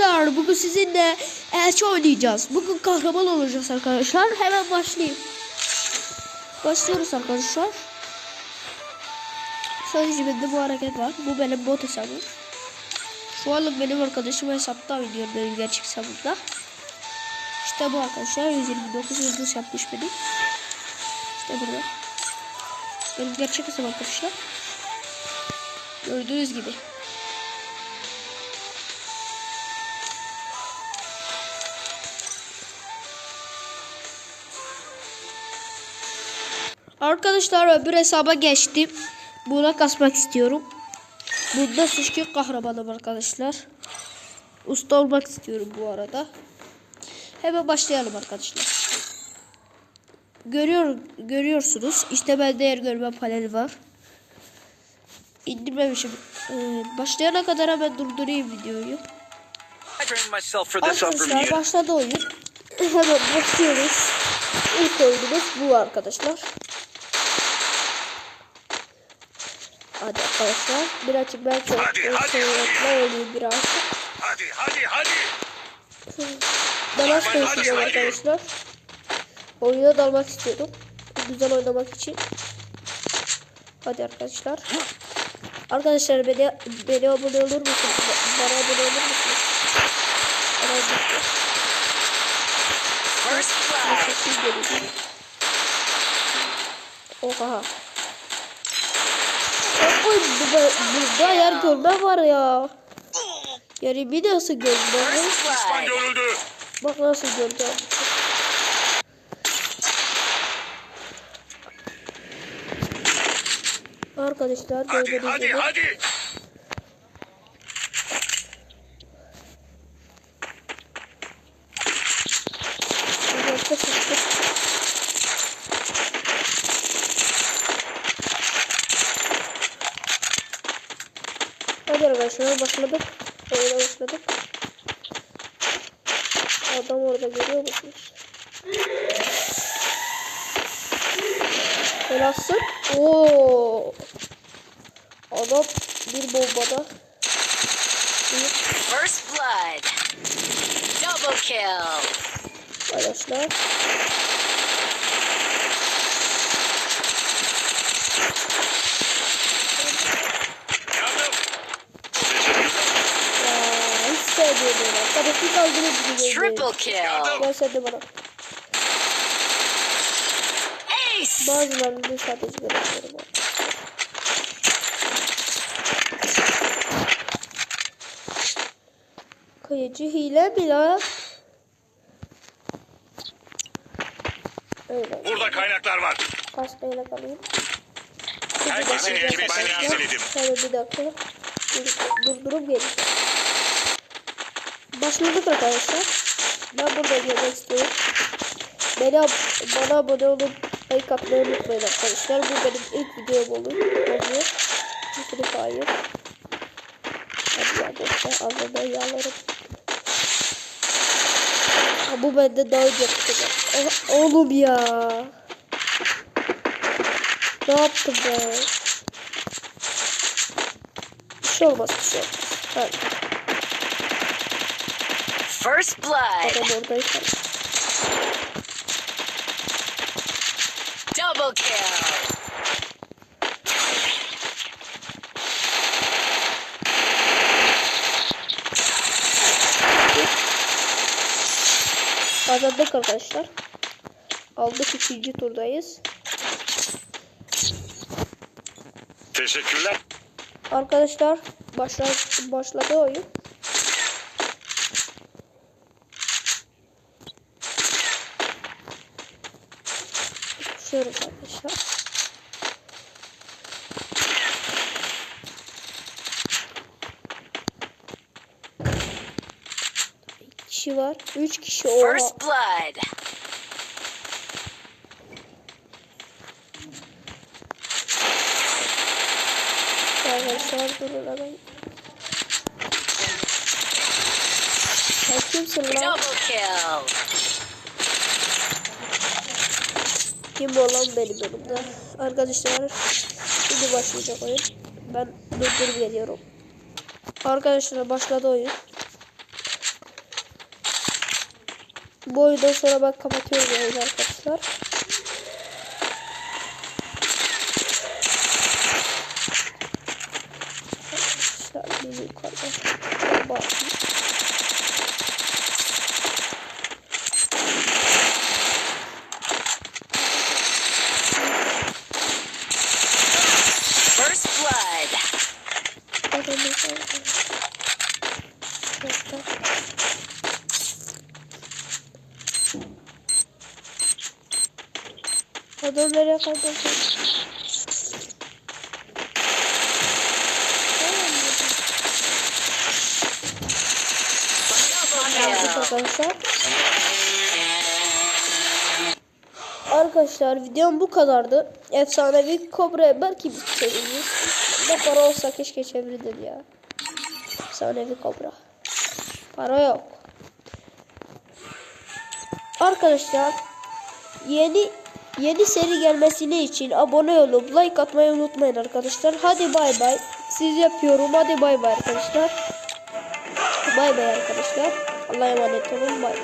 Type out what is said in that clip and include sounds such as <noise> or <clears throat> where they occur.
Arkadaşlar bugün sizinle elçi oynayacağız. Bugün kahraman olacağız arkadaşlar. Hemen başlayayım. Başlıyoruz arkadaşlar. Sadece bende bu hareket var. Bu benim bot hesabım. Şu anlık benim arkadaşım hesapta oynuyor benim gerçek hesabımda. İşte bu arkadaşlar 129 yıldız yapmış benim. İşte burada. Benim gerçek hesabım arkadaşlar. Gördüğünüz gibi. Arkadaşlar öbür hesaba geçtim. Buna kasmak istiyorum. Bunda suçlu kahramanım arkadaşlar. Usta olmak istiyorum bu arada. Hemen başlayalım arkadaşlar. Görüyor, görüyorsunuz. İşte bende yer görme paneli var. İndirmemişim. Ee, başlayana kadar hemen durdurayım videoyu. Arkadaşlar başladı oyun. <clears throat> Hemen başlıyoruz. İlk oyunumuz bu arkadaşlar. Hadi arkadaşlar. Birazcık ben çok seyretme oynayayım birazcık. Hadi hadi hadi. Hadi, konuşacağım arkadaşlar. Oyuna dalmak istiyorum. Güzel oynamak için. Hadi arkadaşlar. Arkadaşlar beni, beni abone olur musunuz? Bana abone olur musunuz? Bana abone olur musunuz? First. Oha. Burada, burada yer görme var ya. Yani bir nasıl görme? Bak nasıl göreceğim. Arkadaşlar Hadi gördüğünüz hadi gibi. hadi. Arkadaşlar sıçtı. Hadi arkadaşlar başladık. Oyuna başladık. Adam orada görüyor musunuz? Helalsın. Oo. Adam bir bombada. First blood. Double kill. arkadaşlar. Yandım. Ya hiç sevmiyorum ben. Kafasını kaldırıp gidiyor. Triple kill. Gel sen de bana. Bazılarını sadece görebiliyorum. Kayıcı hile lan? Öyle. Burada kaynaklar var. Kaskayla kalayım. Herkesin geçmesini izledim. Şöyle bir dakika. Dur- Durdurup geleceğim. Başladık arkadaşlar. Ben burada gelmek istiyorum. Beni, bana abone olup like atmayı unutmayın arkadaşlar. Bu benim ilk videom olur. Oluyor. Free Fire. Hadi arkadaşlar ağzından yağlarım. Ha, bu bende daha önce yapacak. Oğlum ya. Ne yaptım ben? Bir şey olmaz bir şey olmaz. Hadi First blood. adam oradayken. Double kill. Kazandık arkadaşlar. Aldık ikinci turdayız. Teşekkürler. Arkadaşlar başla, başladı oyun. Şöyle arkadaşlar. Kişi var. Üç kişi oha. First blood. Arkadaşlar durun hemen. Ya kimsin lan? Double kill. Kim olan benim yanımda. Arkadaşlar şimdi başlayacak oyun. Ben durdurup geliyorum. Arkadaşlar başladı oyun. Bu oyundan sonra ben kapatıyorum yayını arkadaşlar. Arkadaşlar beni yukarıda bakayım. First blood. Adam nereye kayboldu? Evet arkadaşlar. Arkadaşlar videom bu kadardı. Efsanevi Kobra belki bir çeviririz. Ne para olsa keşke çevirilir ya. Efsanevi Kobra. Para yok. Arkadaşlar yeni yeni seri gelmesini için abone olup like atmayı unutmayın arkadaşlar. Hadi bay bay. Siz yapıyorum. Hadi bay bay arkadaşlar. Bay bay arkadaşlar. Allah'a emanet olun. Bay bay.